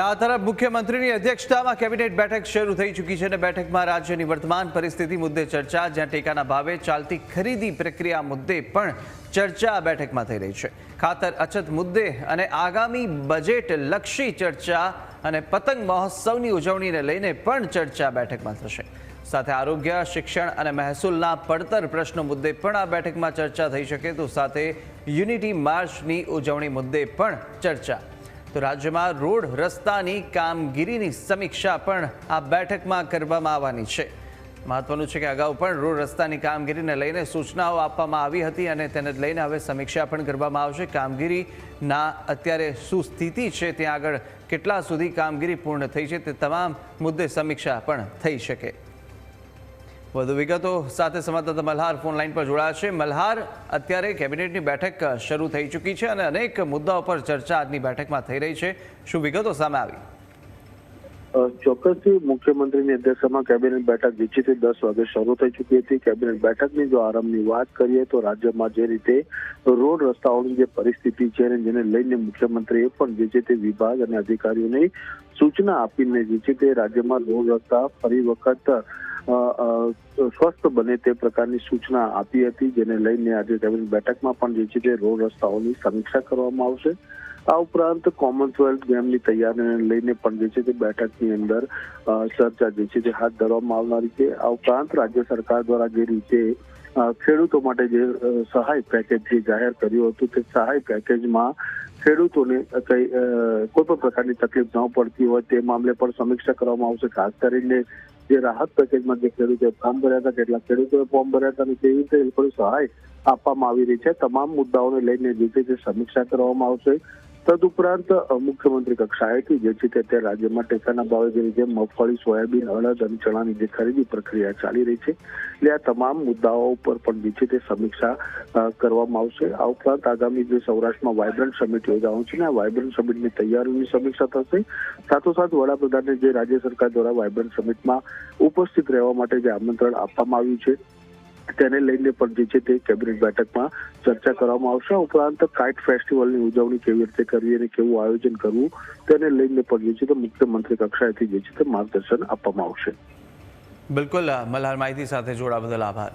આ તરફ મુખ્યમંત્રીની અધ્યક્ષતામાં કેબિનેટ બેઠક શરૂ થઈ ચૂકી છે અને બેઠકમાં રાજ્યની વર્તમાન પરિસ્થિતિ મુદ્દે ચર્ચા, જ્યાં ટેકાના ભાવે ચાલતી ખરીદી પ્રક્રિયા મુદ્દે પણ ચર્ચા આ બેઠકમાં થઈ રહી છે. ખાતર અછત મુદ્દે અને આગામી બજેટ લક્ષી ચર્ચા અને પતંગ મહોત્સવની ઉજવણીને લઈને પણ ચર્ચા બેઠકમાં થશે. સાથે આરોગ્ય, શિક્ષણ અને મહેસૂલના પડતર પ્રશ્નો મુદ્દે પણ આ બેઠકમાં ચર્ચા થઈ શકે તો સાથે યુનિટી માર્ચની ઉજવણી મુદ્દે પણ ચર્ચા તો રાજ્યમાં રોડ રસ્તાની કામગીરીની સમીક્ષા પણ આ બેઠકમાં કરવામાં આવવાની છે. મહત્વનું છે કે અગાઉ પણ રોડ રસ્તાની કામગીરીને લઈને સૂચનાઓ આપવામાં આવી હતી અને તેને લઈને હવે સમીક્ષા પણ કરવામાં આવશે. કામગીરીના અત્યારે શું સ્થિતિ છે ત્યાં આગળ કેટલા સુધી કામગીરી પૂર્ણ થઈ છે તે તમામ મુદ્દે સમીક્ષા પણ થઈ શકે. વધુ વિગતો સાથે સંવાદદાતા મલ્હાર ફોન લાઈન પર જોડાયા છે. મલ્હાર, અત્યારે કેબિનેટની બેઠક શરૂ થઈ ચૂકી છે અને અનેક મુદ્દાઓ પર ચર્ચા આજની બેઠકમાં થઈ રહી છે. શું વિગતો સામે આવી? ચોક્કસથી મુખ્યમંત્રીની અધ્યક્ષતામાં કેબિનેટ બેઠક જે દસ વાગે શરૂ થઈ ચૂકી હતી. કેબિનેટ બેઠકની જો આરંભની વાત કરીએ તો રાજ્યમાં જે રીતે રોડ રસ્તાઓની જે પરિસ્થિતિ છે જેને લઈને મુખ્યમંત્રીએ પણ જે તે વિભાગ અને અધિકારીઓને સૂચના આપીને જે તે રાજ્યમાં રોડ રસ્તા ફરી વખત સ્વસ્થ બને તે પ્રકારની સૂચના આપી હતી, જેને લઈને આજે કેબિનેટ બેઠકમાં પણ જે છે તે રોડ રસ્તાઓની સમીક્ષા કરવામાં આવશે. આ ઉપરાંત કોમનવેલ્થ ગેમની તૈયારીને લઈને પણ જે છે તે બેઠકની અંદર ચર્ચા જે છે તે હાથ ધરવામાં આવનારી છે. આ ઉપરાંત રાજ્ય સરકાર દ્વારા જે રીતે ખેડૂતો માટે જે સહાય પેકેજ જે જાહેર કર્યું હતું તે સહાય પેકેજમાં ખેડૂતોને કઈ કોઈ પણ પ્રકારની તકલીફ ન પડતી હોય તે મામલે પણ સમીક્ષા કરવામાં આવશે. ખાસ કરીને જે રાહત પેકેજમાં જે ખેડૂતોએ ફોર્મ ભર્યા હતા કેટલા ખેડૂતોએ ફોર્મ ભર્યા હતા અને કેવી રીતે સહાય આપવામાં આવી રહી છે, તમામ મુદ્દાઓને લઈને જે સમીક્ષા કરવામાં આવશે. તદુપરાંત મુખ્યમંત્રી કક્ષાએથી જે છે તે અત્યારે રાજ્યમાં ટેકાના ભાવે જે જેમ મગફળી, સોયાબીન, અડદ અને ચણાની જે ખરીદી પ્રક્રિયા ચાલી રહી છે, એટલે આ તમામ મુદ્દાઓ ઉપર પણ જે છે તે સમીક્ષા કરવામાં આવશે. આ ઉપરાંત આગામી જે સૌરાષ્ટ્રમાં વાયબ્રન્ટ સમિટ યોજાવાનું છે ને આ વાયબ્રન્ટ સમિટની તૈયારીઓની સમીક્ષા થશે. સાથોસાથ વડાપ્રધાનને જે રાજ્ય સરકાર દ્વારા વાયબ્રન્ટ સમિટમાં ઉપસ્થિત રહેવા માટે જે આમંત્રણ આપવામાં આવ્યું છે તેને લઈને પણ જે છે તે કેબિનેટ બેઠકમાં ચર્ચા કરવામાં આવશે. ઉપરાંત કાઇટ ફેસ્ટિવલની ઉજવણી કેવી રીતે કરવી અને કેવું આયોજન કરવું, તેને લઈને પણ જે છે તે મુખ્યમંત્રી કક્ષાએથી જે છે તે માર્ગદર્શન આપવામાં આવશે. બિલકુલ મલ્હાર માહિતી સાથે જોડા બદલ આભાર.